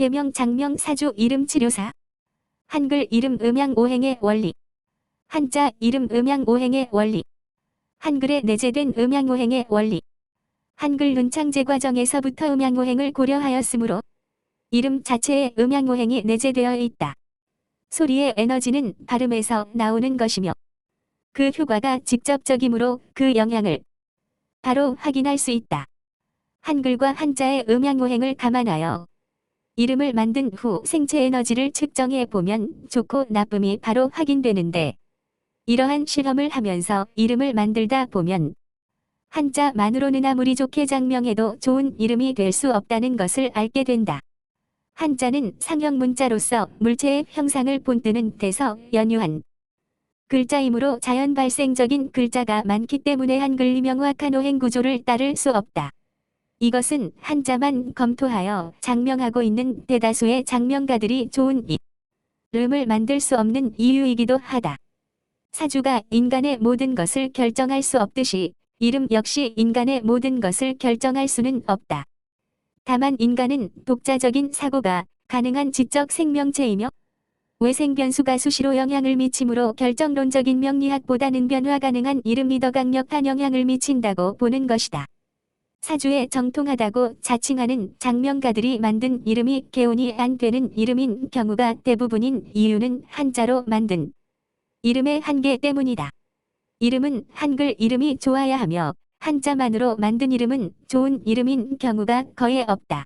개명 장명 사주 이름 치료사 한글 이름 음양 오행의 원리 한자 이름 음양 오행의 원리 한글에 내재된 음양 오행의 원리 한글 눈창제 과정에서부터 음양 오행을 고려하였으므로 이름 자체에 음양 오행이 내재되어 있다. 소리의 에너지는 발음에서 나오는 것이며 그 효과가 직접적이므로 그 영향을 바로 확인할 수 있다. 한글과 한자의 음양오행을 감안하여 이름을 만든 후 생체 에너지를 측정해 보면 좋고 나쁨이 바로 확인되는데 이러한 실험을 하면서 이름을 만들다 보면 한자만으로는 아무리 좋게 장명해도 좋은 이름이 될 수 없다는 것을 알게 된다. 한자는 상형 문자로서 물체의 형상을 본뜨는 데서 연유한 글자이므로 자연 발생적인 글자가 많기 때문에 한글 이 명확한 오행 구조를 따를 수 없다. 이것은 한자만 검토하여 장명하고 있는 대다수의 장명가들이 좋은 이름을 만들 수 없는 이유이기도 하다. 사주가 인간의 모든 것을 결정할 수 없듯이 이름 역시 인간의 모든 것을 결정할 수는 없다. 다만 인간은 독자적인 사고가 가능한 지적 생명체이며 외생 변수가 수시로 영향을 미치므로 결정론적인 명리학보다는 변화 가능한 이름이 더 강력한 영향을 미친다고 보는 것이다. 사주에 정통하다고 자칭하는 장명가들이 만든 이름이 개운이 안 되는 이름인 경우가 대부분인 이유는 한자로 만든 이름의 한계 때문이다. 이름은 한글 이름이 좋아야 하며 한자만으로 만든 이름은 좋은 이름인 경우가 거의 없다.